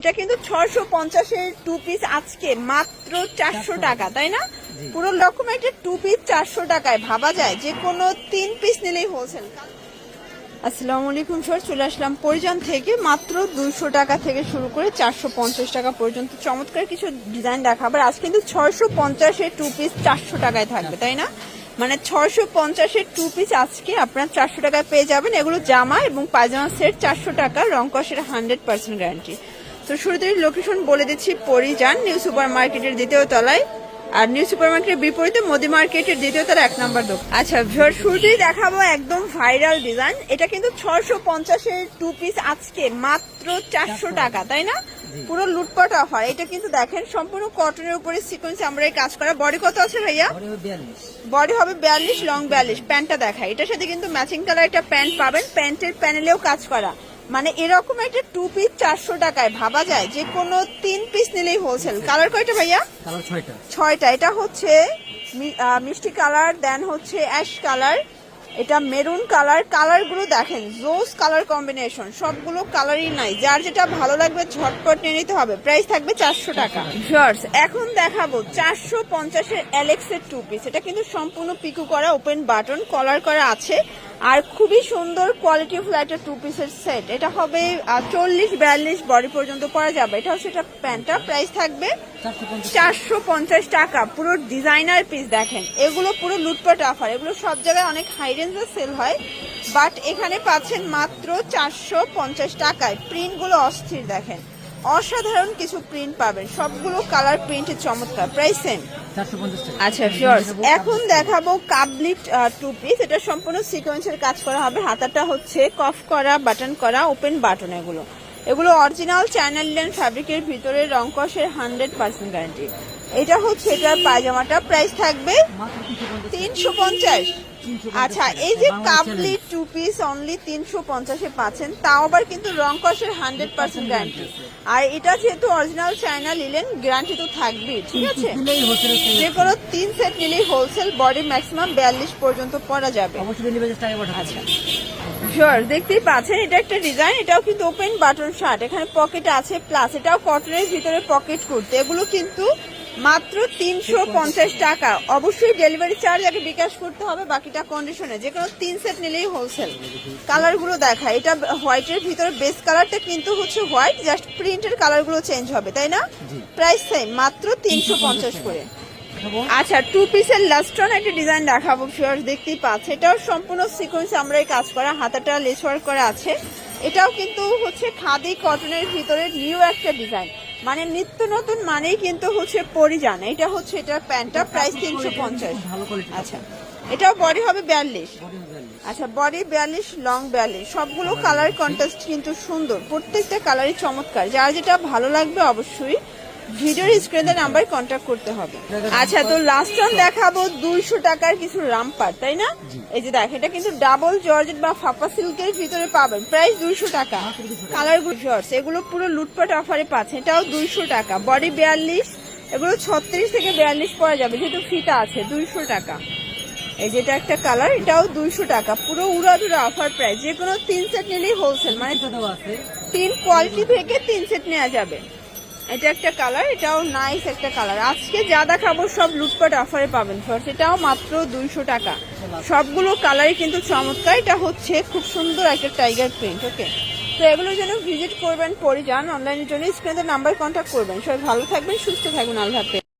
এটা কিন্তু ছশো পঞ্চাশের টু পিস আজকে মাত্র চারশো টাকা তাই না? পুরো রকম একটা টু পিস চারশো টাকায় ভাবা যায় যে কোনো তিন পিস নিলেই হোলসেল আসসালামু আলাইকুম স্যার চলে আসলাম পরিজন থেকে মাত্র দুইশো টাকা থেকে শুরু করে চারশো পঞ্চাশ টাকা পর্যন্ত। চমৎকার কিছু ডিজাইন দেখাবো আর আজ কিন্তু ছয়শো পঞ্চাশের টু পিস চারশো টাকায় থাকবে তাই না? মানে ছয়শো পঞ্চাশের টু পিস আজকে আপনার চারশো টাকায় পেয়ে যাবেন। এগুলো জামা এবং পায়জামা সেট চারশো টাকা রং কষের হান্ড্রেড পার্সেন্ট গ্যারান্টি তো শুরুতেই লোকেশন বলে দিচ্ছি পরিযান নিউ সুপার মার্কেটের দ্বিতীয় তলায়। আর নিউ সুপার মার্কেটের বিপরীতে মোদি মার্কেটের দ্বিতীয় তলা এক নম্বর দোকান। আচ্ছা ভিউয়ার শুরুতেই দেখাবো একদম ভাইরাল ডিজাইন এটা কিন্তু ছশো পঞ্চাশের টু পিস আজকে মাত্র চারশো টাকা তাই না? পুরো লুটপাট অফার এটা কিন্তু দেখেন সম্পূর্ণ কটনের উপরে সিকোয়েন্স আমরা এই কাজ করা। বডি কত আছে ভাইয়া? বডি হবে বিয়াল্লিশ। লং বিয়াল্লিশ প্যান্টটা দেখায় এটার সাথে কিন্তু ম্যাচিং কালার একটা প্যান্ট পাবেন। প্যান্টের প্যানেলেও কাজ করা। মানে এরকম একটা টু পিস চারশো টাকায় ভাবা যায় যে কোনো তিন পিস নিলেই হোলসেল কালার কয়টা ভাইয়া? কালার ছয়টা। ছয়টা। এটা হচ্ছে মি- মিষ্টি কালার দেন হচ্ছে অ্যাশ কালার এটা মেরুন কালার কালারগুলো দেখেন জোস কালার কম্বিনেশন সবগুলো কালারই নাই। যার যেটা ভালো লাগবে ঝটপট নিয়ে নিতে হবে। প্রাইস থাকবে চারশো টাকা। Viewers, এখন দেখাবো চারশো পঞ্চাশের অ্যালেক্সের টু পিস এটা কিন্তু সম্পূর্ণ পিকু করা ওপেন বাটন কলার করা আছে। আর খুবই সুন্দর কোয়ালিটি ফুল একটা টু পিসের সেট এটা হবে চল্লিশ বিয়াল্লিশ বডি পর্যন্ত পরা যাবে। এটা হচ্ছে এটা প্যান্টটা প্রাইস থাকবে চারশো পঞ্চাশ টাকা। পুরো ডিজাইনার পিস দেখেন। এগুলো পুরো লুটপাট অফার এগুলো সব জায়গায় অনেক হাই রেঞ্জে সেল হয়। বাট এখানে পাচ্ছেন মাত্র চারশো পঞ্চাশ টাকায়। প্রিন্টগুলো অস্থির দেখেন। অসাধারণ কিছু প্রিন্ট পাবেন। সবগুলো কালার প্রিন্টের চমৎকার। প্রাইস সেম আচ্ছা ফিওর্স এখন দেখাবো কাবলিট টু পিস এটা সম্পূর্ণ সিকোয়েন্সের কাজ করা হবে। হাতাটা হচ্ছে কফ করা বাটন করা ওপেন বাটন এগুলো। এগুলো অরিজিনাল চ্যানেল ফ্যাব্রিকের ভিতরে রং কষের হান্ড্রেড পার্সেন্ট গ্যারান্টি এটা হচ্ছে এটার পায়জামাটা। প্রাইস থাকবে তিনশো পঞ্চাশ। তিনশো পঞ্চাশ 350 আচ্ছা এই যে কাপলি টু পিস অনলি তিনশো পঞ্চাশে পাচ্ছেন তাও আবার কিন্তু রং কষের হান্ড্রেড পার্সেন্ট গ্যারান্টি আর এটা যেহেতু অরিজিনাল চায়না নিলেন গ্যারান্টি তো থাকবেই ঠিক আছে? যে কোনো তিন সেট নিলেই হোলসেল বডি ম্যাক্সিমাম বিয়াল্লিশ পর্যন্ত পরা যাবে। আচ্ছা শিওর দেখতেই পাচ্ছেন এটা একটা ডিজাইন এটাও কিন্তু ওপেন বাটন শার্ট এখানে পকেট আছে প্লাস এটাও কটনের ভিতরে পকেট করতে এগুলো কিন্তু মাত্র তিনশো পঞ্চাশ টাকা। অবশ্যই ডেলিভারি চার্জ আগে বিকাশ করতে হবে বাকিটা কন্ডিশনে যে কোনো তিন সেট নিলেই হোলসেল কালারগুলো দেখা এটা হোয়াইটের ভিতরে বেস কালারটা কিন্তু হচ্ছে হোয়াইট জাস্ট প্রিন্টের কালারগুলো চেঞ্জ হবে তাই না? প্রাইস সেম মাত্র তিনশো পঞ্চাশ করে। আচ্ছা টু পিসের লাস্টন একটা ডিজাইন দেখাবো ফিওর্স দেখতেই পাচ্ছে এটাও সম্পূর্ণ সিকোয়েন্স আমরা এই কাজ করা হাতাটা লেস ওয়ার্ক করা আছে। এটাও কিন্তু হচ্ছে খাদি কটনের ভিতরে নিউ একটা ডিজাইন মানে নিত্য নতুন মানেই কিন্তু হচ্ছে পরিজান এটা হচ্ছে এটা প্যান্টটা প্রাইস তিনশো পঞ্চাশ। আচ্ছা এটাও বডি হবে বিয়াল্লিশ। আচ্ছা বডি বিয়াল্লিশ লং বিয়াল্লিশ। সবগুলো কালার কন্ট্রাস্ট কিন্তু সুন্দর। প্রত্যেকটা কালারই চমৎকার। যার যেটা ভালো লাগবে অবশ্যই ভিডিওর স্ক্রিনের নাম্বার কন্ট্যাক্ট করতে হবে। আচ্ছা তো লাস্ট ওয়ান দেখাবো দুইশো টাকার কিছু রামপার তাই না? এই যে দেখ এটা কিন্তু ডাবল জর্জেট বা ফাপা সিল্কের ভিতরে পাবেন। প্রাইস দুইশো টাকা। কালার গুড শর্টস এগুলো পুরো লুটপাট অফারে পাচ্ছে এটাও দুইশো টাকা। বডি বিয়াল্লিশ এগুলো ছত্রিশ থেকে বিয়াল্লিশ পরা যাবে যেহেতু ফিতা আছে দুইশো টাকা। এই যেটা একটা কালার এটাও দুইশো টাকা। পুরো উড়াধুরা অফার প্রাইস যে কোনো তিন সেট নিলেই হোলসেল মানে তিন কোয়ালিটি থেকে তিন সেট নেওয়া যাবে। এটা একটা কালার, এটাও নাইস একটা কালার। আজকে যা দেখাবো সব লুটপাট অফারে পাবেন। ফার্স্ট এটাও মাত্র দুইশো টাকা। সবগুলো কালারই কিন্তু চমৎকার। এটা হচ্ছে খুব সুন্দর একটা টাইগার প্রিন্ট ওকে তো এগুলোর জন্য ভিজিট করবেন, পরে যান অনলাইনের জন্য স্ক্রিনের নাম্বার কন্ট্যাক্ট করবেন। সবাই ভালো থাকবেন, সুস্থ থাকবেন, আল্লাহ